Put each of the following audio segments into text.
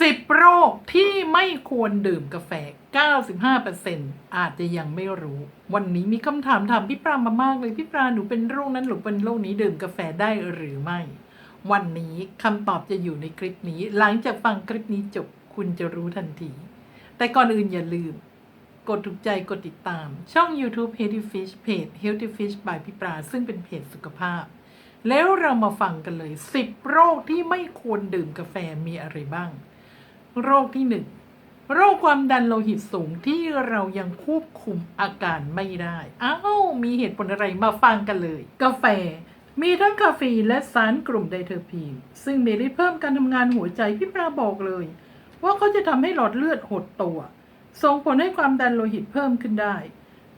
10 โรคที่ไม่ควรดื่มกาแฟ 95%อาจจะยังไม่รู้ วันนี้มีคำถามถามพี่ปรามามากเลย พี่ปราหนูเป็นโรคนั้นหรือเป็นโรคนี้ดื่มกาแฟได้หรือไม่ วันนี้คำตอบจะอยู่ในคลิปนี้ หลังจากฟังคลิปนี้จบคุณจะรู้ทันที แต่ก่อนอื่นอย่าลืม กดถูกใจกดติดตาม ช่อง YouTube Healthy Fish เพจ Healthy Fish by พี่ปราซึ่งเป็นเพจสุขภาพ แล้วเรามาฟังกันเลย 10 โรคที่ไม่ควรดื่มกาแฟมีอะไรบ้าง โรคที่ 1 โรคความดันโลหิตสูงที่เรายังควบคุมอาการไม่ได้ อ้าว มีเหตุผลอะไรมาฟังกันเลย กาแฟ มีทั้งคาเฟอีนและสารกลุ่มไดเทอร์พีน ซึ่งมีฤทธิ์เพิ่มการทำงานหัวใจพี่ปราบอกเลย ว่าเขาจะทำให้หลอดเลือดหดตัว ส่งผลให้ความดันโลหิตเพิ่มขึ้นได้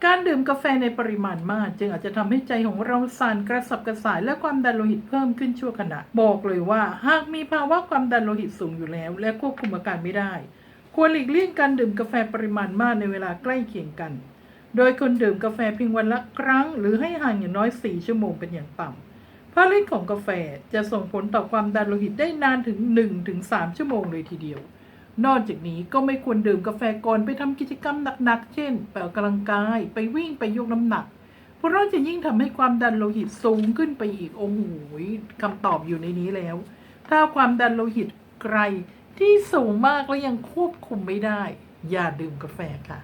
การดื่มกาแฟในปริมาณมาก จึงอาจจะทำให้ใจของเราสั่นกระสับกระส่ายและความดันโลหิตเพิ่มขึ้นชั่วขณะ บอกเลยว่า หากมีภาวะความดันโลหิตสูงอยู่แล้ว และควบคุมอาการไม่ได้ ควรหลีกเลี่ยงการดื่มกาแฟปริมาณมากในเวลาใกล้เคียงกัน โดยคนดื่มกาแฟเพียงวันละครั้ง หรือให้ห่างอย่างน้อย 4 ชั่วโมงเป็นอย่างต่ำเพราะฤทธิ์ของกาแฟจะส่งผลต่อความดันโลหิตได้นานถึง 1-3 ชั่วโมงเลยทีเดียว นอกจากนี้ก็ไม่ควรดื่มกาแฟก่อนไปทำกิจกรรมหนักๆ เช่นไปออกกำลังกาย ไปวิ่งไปยกน้ำหนัก เพราะเราจะยิ่งทำให้ความดันโลหิตสูงขึ้นไปอีก โอ้โหคำตอบอยู่ในนี้แล้ว ถ้าความดันโลหิตไกลที่สูงมากและยังควบคุมไม่ได้ อย่าดื่มกาแฟค่ะ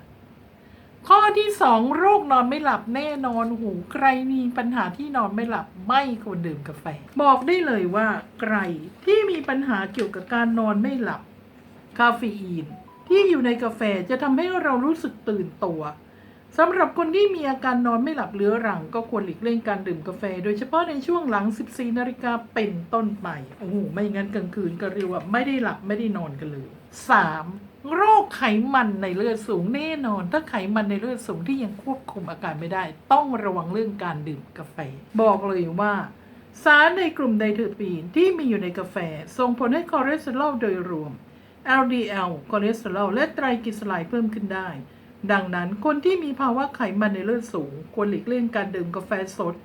ข้อที่สองโรคนอนไม่หลับแน่นอนหูใครมีปัญหาที่นอนไม่หลับไม่ควรดื่มกาแฟ บอกได้เลยว่าใครที่มีปัญหาเกี่ยวกับการนอนไม่หลับ คาเฟอีน ที่อยู่ในกาแฟจะทำให้เรารู้สึกตื่นตัวสำหรับคนที่มีอาการนอนไม่หลับเรื้อรัง ก็ควรหลีกเลี่ยงการดื่มกาแฟ โดยเฉพาะในช่วงหลัง 14 นาฬิกาเป็นต้นไป โอ้โห ไม่งั้นกลางคืนก็เรียกว่าไม่ได้หลับไม่ได้นอนกันเลย 3. โรคไขมันในเลือดสูงแน่นอน ถ้าไขมันในเลือดสูงที่ยังควบคุมอาการไม่ได้ ต้องระวังเรื่องการดื่มกาแฟ บอกเลยว่า สารในกลุ่มไดเทอร์ปีนที่มีอยู่ในกาแฟส่งผลให้คอเลสเตอรอลโดยรวม LDL คอเลสเตอรอลและไตรกลีเซอไรด์เพิ่มขึ้นได้ ดังนั้นคนที่มีภาวะไขมันในเลือดสูง ควรหลีกเลี่ยงการดื่มกาแฟสด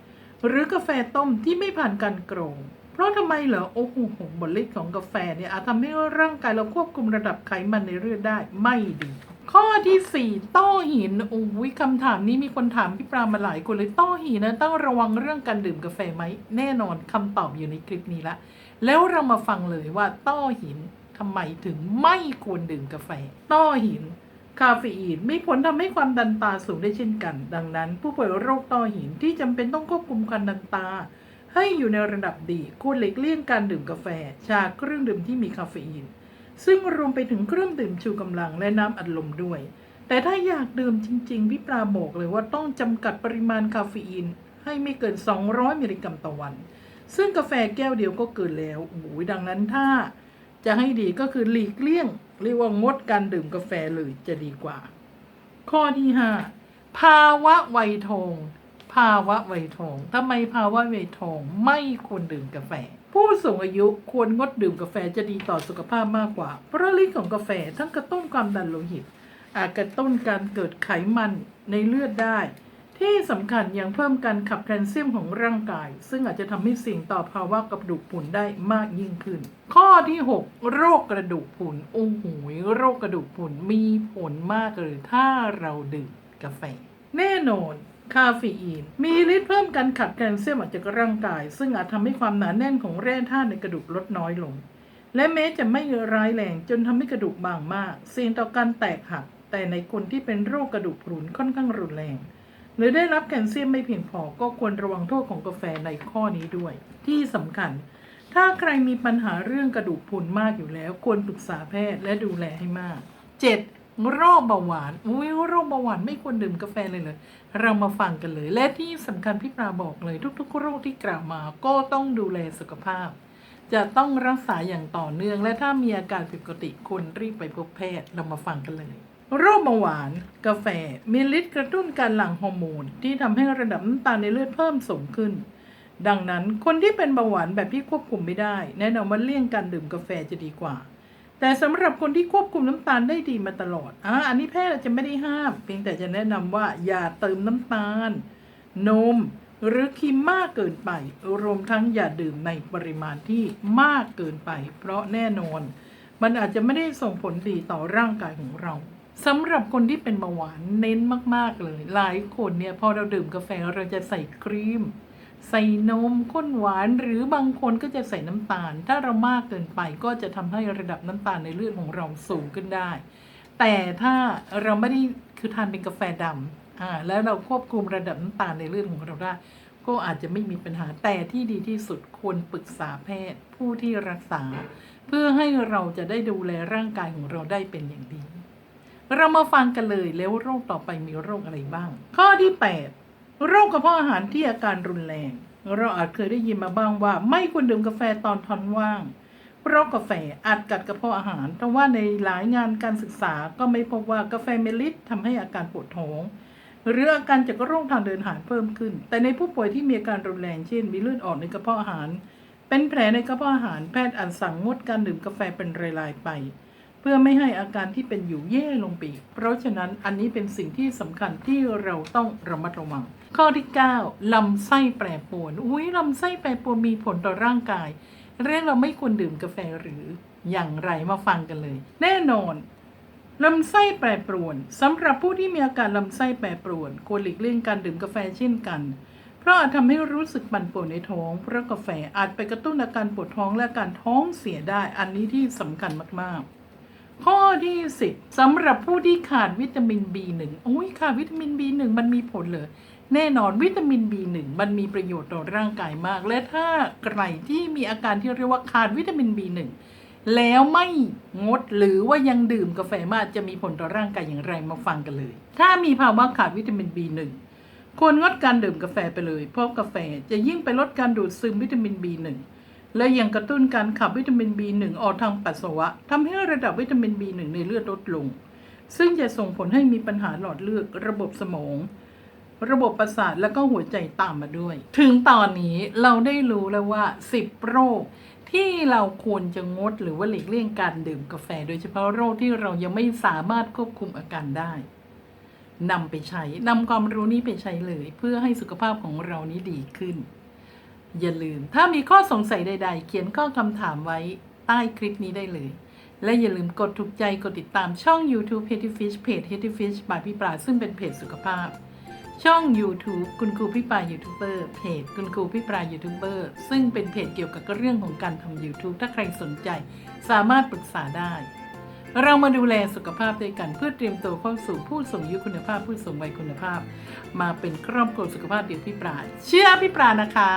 หรือกาแฟต้มที่ไม่ผ่านการกรอง เพราะทำไมเหรอ โอ้โหบทฤทธิ์ของกาแฟเนี่ยอาจทำให้ร่างกายเราควบคุมระดับไขมันในเลือดได้ไม่ดีข้อที่4ต้อหินโอ้ยคำถามนี้มีคนถามพี่ปรามาหลายคนเลยต้อหินนะต้องระวังเรื่องการดื่มกาแฟไหม แน่นอนคำตอบอยู่ในคลิปนี้ละ แล้วเรามาฟังเลยว่าต้อหิน ทำไมถึงไม่ควรดื่มกาแฟ ต้อหิน คาเฟอีนมีผลทำให้ความดันตาสูงได้เช่นกัน ดังนั้น ผู้ป่วยโรคต้อหินที่จำเป็นต้องควบคุมความดันตา ให้อยู่ในระดับดีควรหลีกเลี่ยงการดื่มกาแฟ ชาเครื่องดื่มที่มีคาเฟอีน ซึ่งรวมไปถึงเครื่องดื่มชูกำลังและน้ำอัดลมด้วย แต่ถ้าอยากดื่มจริง ๆ พี่ปราบอกเลยว่าต้องจำกัดปริมาณคาเฟอีนให้ไม่เกิน 200มิลลิกรัมต่อวัน ซึ่งกาแฟแก้วเดียวก็เกินแล้วโอ้โหดังนั้นถ้า จะให้ดีก็คือหลีกเลี่ยง เรียกว่างดการดื่มกาแฟเลยจะดีกว่า ข้อที่ห้าภาวะวัยทองภาวะวัยทองทำไมภาวะวัยทองไม่ควรดื่มกาแฟ ผู้สูงอายุควรงดดื่มกาแฟจะดีต่อสุขภาพมากกว่า เพราะฤทธิ์ของกาแฟทั้งกระตุ้นความดันโลหิต อาจกระตุ้นการเกิดไขมันในเลือดได้ ที่สำคัญยังเพิ่มการขับแคลเซียมของร่างกาย ซึ่งอาจจะทำให้เสิ่งต่อภาวะกระดูกพรุนได้มากยิ่งขึ้น ข้อที่ 6 โรคกระดูกพรุนโอ้โหโรคกระดูกพรุนมีผลมากเลยถ้าเราดื่มกาแฟ แน่นอนคาเฟอีน มีฤทธิ์เพิ่มการขับแคลเซียมออกจากร่างกาย ซึ่งอาจทำให้ความหนาแน่นของแร่ธาตุในกระดูกลดน้อยลง และแม้จะไม่ร้ายแรงจนทำให้กระดูกบางมากเสี่ยงต่อการแตกหัก แต่ในคนที่เป็นโรคกระดูกพรุนค่อนข้างรุนแรง หรือได้รับแคลเซียมไม่เพียงพอก็ควรระวังโทษของกาแฟในข้อนี้ด้วย ที่สำคัญ ถ้าใครมีปัญหาเรื่องกระดูกพรุนมากอยู่แล้ว ควรปรึกษาแพทย์และดูแลให้มาก 7. โรคเบาหวานอุ้ยโรคเบาหวานไม่ควรดื่มกาแฟเลยเลย เรามาฟังกันเลย และที่สำคัญพี่ปราบอกเลย ทุกๆ โรคที่กล่าวมาก็ต้องดูแลสุขภาพ จะต้องรักษาอย่างต่อเนื่อง และถ้ามีอาการผิดปกติควรรีบไปพบแพทย์เรามาฟังกันเลย โรคเบาหวาน กาแฟมีฤทธิ์กระตุ้นการหลั่งฮอร์โมนที่ทำให้ระดับน้ำตาลในเลือดเพิ่มสูงขึ้น ดังนั้นคนที่เป็นเบาหวานแบบที่ควบคุมไม่ได้ แนะนำว่าเลี่ยงการดื่มกาแฟจะดีกว่า แต่สำหรับคนที่ควบคุมน้ำตาลได้ดีมาตลอดอะอันนี้แพทย์จจะไม่ได้ห้าม เพียงแต่จะแนะนำว่าอย่าเติมน้ำตาล นม หรือครีมมากเกินไป รวมทั้งอย่าดื่มในปริมาณที่มากเกินไป เพราะแน่นอน มันอาจจะไม่ได้ส่งผลดีต่อร่างกายของเรา สำหรับคนที่เป็นเบาหวานเน้นมาก ๆ เลย หลายคนเนี่ยพอเราดื่มกาแฟเราจะใส่ครีม ใส่นมข้นหวานหรือบางคนก็จะใส่น้ำตาล ถ้าเรามากเกินไปก็จะทำให้ระดับน้ำตาลในเลือดของเราสูงขึ้นได้ แต่ถ้าเราไม่ได้คือทานเป็นกาแฟดำอ่าแล้วเราควบคุมระดับน้ำตาลในเลือดของเราได้ ก็อาจจะไม่มีปัญหาแต่ที่ดีที่สุดควรปรึกษาแพทย์ผู้ที่รักษา เพื่อให้เราจะได้ดูแลร่างกายของเราได้เป็นอย่างดี เรามาฟังกันเลยแล้วโรคต่อไปมีโรคอะไรบ้าง ข้อที่ 8 โรคกระเพาะอาหารที่อาการรุนแรง เราอาจเคยได้ยินมาบ้างว่า ไม่ควรดื่มกาแฟตอนท้องว่าง เพราะกาแฟอาจกัดกระเพาะอาหาร แต่ว่าในหลายงานการศึกษาก็ไม่พบว่ากาแฟเมลิสทำให้อาการปวดท้องหรืออาการจากโรคทางเดินอาหารเพิ่มขึ้น แต่ในผู้ป่วยที่มีอาการรุนแรงเช่น มีเลือดออกในกระเพาะอาหาร เป็นแผลในกระเพาะอาหารแพทย์อาจสั่งงดการดื่มกาแฟเป็นรายๆไป เพื่อไม่ให้อาการที่เป็นอยู่แย่ลงไปอีกเพราะฉะนั้นอันนี้เป็นสิ่งที่สำคัญที่เราต้องระมัดระวัง ข้อที่ 9 ลำไส้แปรปรวน อุ้ยลำไส้แปรปรวนมีผลต่อร่างกาย เรื่องเราไม่ควรดื่มกาแฟหรืออย่างไรมาฟังกันเลย แน่นอนลำไส้แปรปรวนสำหรับผู้ที่มีอาการลำไส้แปรปรวนควรหลีกเลี่ยงการดื่มกาแฟเช่นกัน เพราะอาจทำให้รู้สึกปั่นป่วนในท้องเพราะกาแฟอาจไปกระตุ้นอาการปวดท้องและการท้องเสียได้อันนี้ที่สำคัญมากๆ ข้อที่10สำหรับผู้ที่ขาดวิตามิน B1 โอ้ยขาดวิตามิน B1 มันมีผลเลยแน่นอนวิตามิน B1 มันมีประโยชน์ต่อร่างกายมาก และถ้าใครที่มีอาการที่เรียกว่าขาดวิตามิน B1 แล้วไม่งดหรือว่ายังดื่มกาแฟมากจะมีผลต่อร่างกายอย่างไรมาฟังกันเลย ถ้ามีภาวะขาดวิตามิน B1 ควรงดการดื่มกาแฟไปเลย เพราะกาแฟจะยิ่งไปลดการดูดซึมวิตามิน B1 และยังกระตุ้นการขับวิตามิน B1 ออกทางปัสสาวะทำให้ระดับวิตามิน B1 ในเลือดลดลง ซึ่งจะส่งผลให้มีปัญหาหลอดเลือดระบบสมอง ระบบประสาทแล้วก็หัวใจตามมาด้วย ถึงตอนนี้เราได้รู้แล้วว่า 10 โรคที่เราควรจะงดหรือว่าหลีกเลี่ยงการดื่มกาแฟ โดยเฉพาะโรคที่เรายังไม่สามารถควบคุมอาการได้นำไปใช้นำความรู้นี้ไปใช้เลย เพื่อให้สุขภาพของเรานี้ดีขึ้น อย่าลืม ถ้ามีข้อสงสัยใด ๆ เขียนข้อคำถามไว้ใต้คลิปนี้ได้เลย และอย่าลืมกดถูกใจกดติดตามช่อง YouTube h e a d y Fish เพจ h e a d y Fish บายพี่ปราซึ่งเป็นเพจสุขภาพ ช่อง YouTube คุณครูพี่ปรายูทูบเบอร์เพจคุณครูพี่ปรายูทูบเบอร์ซึ่งเป็นเพจเกี่ยวกับเรื่องของการทำ YouTube ถ้าใครสนใจ สามารถปรึกษาได้เรามาดูแลสุขภาพด้วยกันเพื่อเตรียมตัวเข้าสู่ผู้สูงอายุคุณภาพผู้สูงวัยคุณภาพ มาเป็นครอบครัวสุขภาพเดียวพี่ปราเชื่อพี่ปรานะคะ